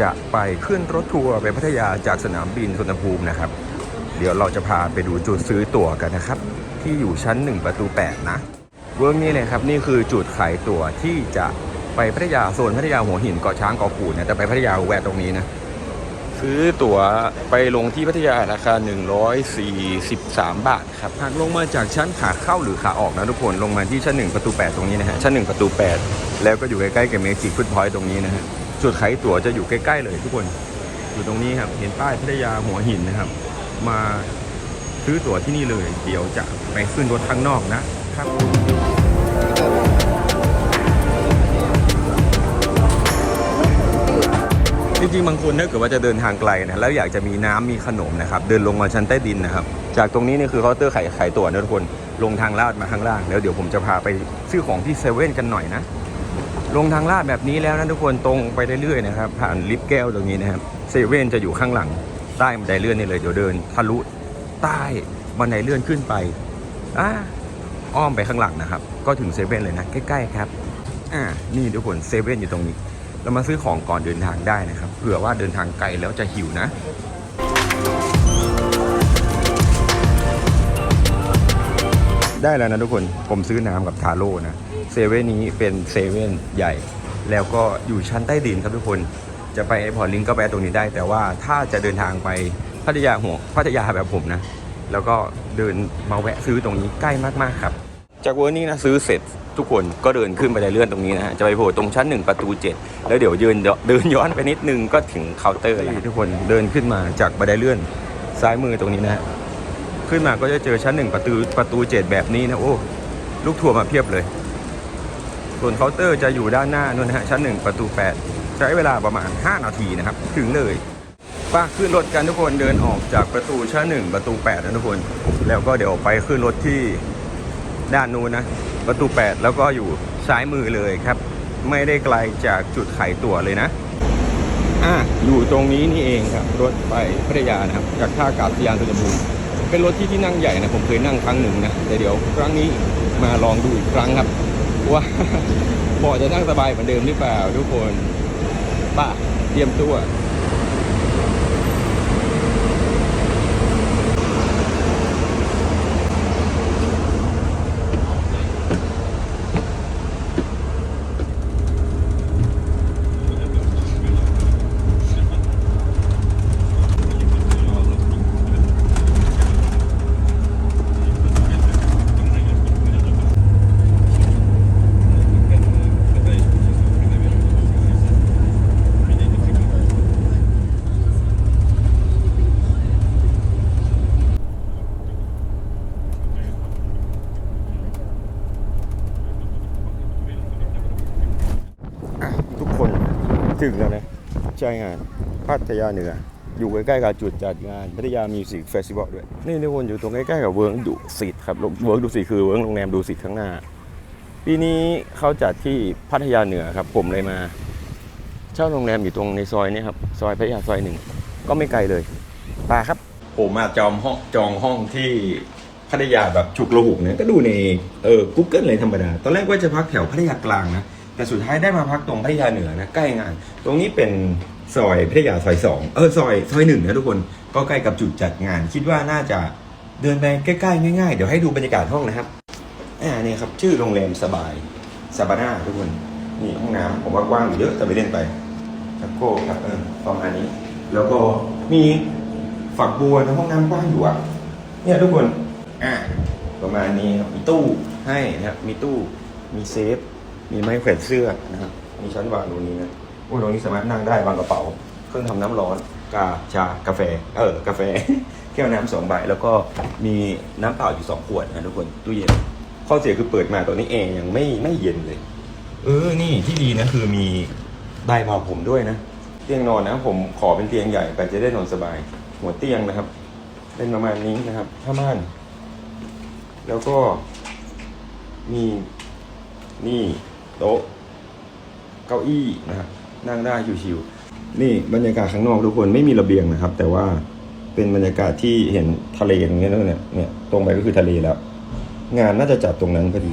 จะไปขึ้นรถทัวร์ไปพัทยาจากสนามบินสุวรรณภูมินะครับ เดี๋ยวเราจะพาไปดูจุดซื้อตั๋วกันนะครับ ที่อยู่ชั้น 1 ประตู 8 นะเวิร์กนี้เลยครับนี่คือจุดขายตั๋วที่จะไปพัทยาโซนพัทยาหัวหินเกาะช้างเกาะกูดเนี่ยแต่ไปพัทยาแวะตรงนี้นะซื้อตั๋วไปลงที่พัทยาราคา 143 บาทครับหากลงมาจากชั้นขาเข้าหรือขาออกนะทุกคนลงมาที่ชั้น 1 ประตู 8 ตรงนี้นะฮะชั้น 1 ประตู 8 แล้วก็อยู่ใกล้ๆกับเมจิกฟุตพอยต์ตรงนี้นะฮะ จุดขายตั๋วจะอยู่ใกล้ๆเลยทุกคน อยู่ตรงนี้ครับ เห็นป้ายพัทยาหัวหินนะครับ มาซื้อตั๋วที่นี่เลย เดี๋ยวจะไปขึ้นรถข้างนอกนะครับจริงๆบางคนถ้าเกิดว่าจะเดินทางไกลนะแล้วอยากจะมีน้ำมีขนมนะครับ เดินลงมาชั้นใต้ดินนะครับ จากตรงนี้นี่คือเคาน์เตอร์ขายขายตั๋วนะทุกคนลงทางลาดมาข้างล่างแล้วเดี๋ยวผมจะพาไปซื้อของที่เซเว่นกันหน่อยนะ ลงทางลาดแบบนี้แล้วนะทุกคนตรงไปเรื่อยๆนะครับ ผ่านลิฟต์แก้วตรงนี้นะครับเซเว่นจะอยู่ข้างหลังใต้บันไดเลื่อนนี่เลยเดี๋ยวเดินทะลุใต้บันไดเลื่อนขึ้นไปอ่าอ้อมไปข้างหลังนะครับ ก็ถึงเซเว่นเลยนะ ใกล้ๆครับอ่านี่ทุกคนเซเว่นอยู่ตรงนี้ เรามาซื้อของก่อนเดินทางได้นะครับเผื่อว่าเดินทางไกลแล้วจะหิวนะ ได้แล้วนะทุกคน ผมซื้อน้ำกับทาโร่นะ เซเว่นนี้เป็นเซเว่นใหญ่ แล้วก็อยู่ชั้นใต้ดินครับทุกคน จะไปไอพอร์ตลิงก์ก็ไปตรงนี้ได้ แต่ว่าถ้าจะเดินทางไปพัทยาหัวพัทยาแบบผมนะ แล้วก็เดินมาแวะซื้อตรงนี้ใกล้มากๆครับ จากเวอร์นี้นะซื้อเสร็จทุกคนก็เดินขึ้นไปไดเลื่อนตรงนี้นะฮะ จะไปโผล่ตรงชั้น 1 ประตู 7 แล้วเดี๋ยวเดินเดินย้อนไปนิดนึงก็ถึงเคาน์เตอร์แล้วทุกคนเดินขึ้นมาจากบันไดเลื่อนซ้ายมือตรงนี้นะฮะ ขึ้นมาก็จะเจอชั้นหนึ่งประตูประตูเจ็ดแบบนี้นะโอ้ลูกทัวร์มาเพียบเลย ส่วนเคาน์เตอร์จะอยู่ด้านหน้านู่นนะฮะชั้นหนึ่งประตูแปดใช้เวลาประมาณ 5 นาทีนะครับ ถึงเลยป้าขึ้นรถกันทุกคนเดินออกจากประตูชั้นหนึ่งประตูแปดนะทุกคน แล้วก็เดี๋ยวไปขึ้นรถที่ด้านนู้นนะ ประตู 8 แล้วก็อยู่ซ้ายมือเลยครับ ไม่ได้ไกลจากจุดขายตั๋วเลยนะอะอยู่ตรงนี้นี่เองครับ รถไปพัทยานะครับ จากท่าอากาศยานสุวรรณภูมิ เป็นรถที่ที่นั่งใหญ่นะผมเคยนั่งครั้งหนึ่งนะแต่เดี๋ยวครั้งนี้มาลองดูอีกครั้งครับ ว่าพอจะนั่งสบายเหมือนเดิมหรือเปล่าทุกคนป่ะเตรียมตัว อะทุกคน ถึงแล้วนะใช่งานพัทยาเหนือ อยู่ใกล้ๆกับจุดจัดงานพัทยามิวสิกเฟสติวัลด้วย นี่ทุกคนอยู่ตรงใกล้ๆกับเวิร์กดุสิตครับเวิร์กดุสิตคือเวิร์กโรงแรมดุสิตข้างหน้า ปีนี้เขาจัดที่พัทยาเหนือครับ ผมเลยมา เช่าโรงแรมอยู่ตรงในซอยนี้ครับซอยพัทยาซอยหนึ่งก็ไม่ไกลเลยปาครับ ผมมาจองห้องจองห้องที่พัทยาแบบฉุกระหุกเนี่ยก็ดูในเออ Google เลยธรรมดา ตอนแรกว่าจะพักแถวพัทยากลางนะ แต่สุดท้ายได้มาพักตรงพัทยาเหนือนะใกล้งาน ตรงนี้เป็นซอยพัทยาซอยสองเออซอยซอยหนึ่งนะทุกคนก็ใกล้กับจุดจัดงาน คิดว่าน่าจะเดินไปใกล้ๆง่ายๆ เดี๋ยวให้ดูบรรยากาศห้องนะครับอ่านี่ครับชื่อโรงแรมสบายซาบาน่าทุกคนนี่ห้องน้ำผมว่ากว้างอยู่เยอะแต่ไม่เล่นไปชักโครกครับเออประมาณนี้ แล้วก็มีฝักบัวในห้องน้ำกว้างอยู่อะเนี่ยทุกคนอ่าประมาณนี้ครับมีตู้ให้นะครับมีตู้มีเซฟ มีไม้แขวนเสื้อนะครับมีชั้นวางตรงนี้นะโอ้ตรงนี้สามารถนั่งได้วางกระเป๋า เครื่องทำน้ำร้อน กาชากาแฟ เออ กาแฟ แก้วน้ำสองใบ แล้วก็มีน้ำเปล่าอยู่สองขวดนะทุกคน ตู้เย็น ข้อเสียคือเปิดมาตอนนี้แอร์ยังไม่ไม่เย็นเลย เออ นี่ที่ดีนะคือมีใบเมาผมด้วยนะ เตียงนอนนะผมขอเป็นเตียงใหญ่ไปจะได้นอนสบาย หัวเตียงนะครับ เป็นประมาณนี้นะครับผ้าม่าน แล้วก็มีนี่ โต๊ะ เก้าอี้นะครับนั่งได้ชิวๆนี่บรรยากาศข้างนอกทุกคนไม่มีระเบียงนะครับ แต่ว่าเป็นบรรยากาศที่เห็นทะเลตรงนี้แล้วเนี่ยเนี่ยตรงไปก็คือทะเลแล้ว งานน่าจะจัดตรงนั้นพอดี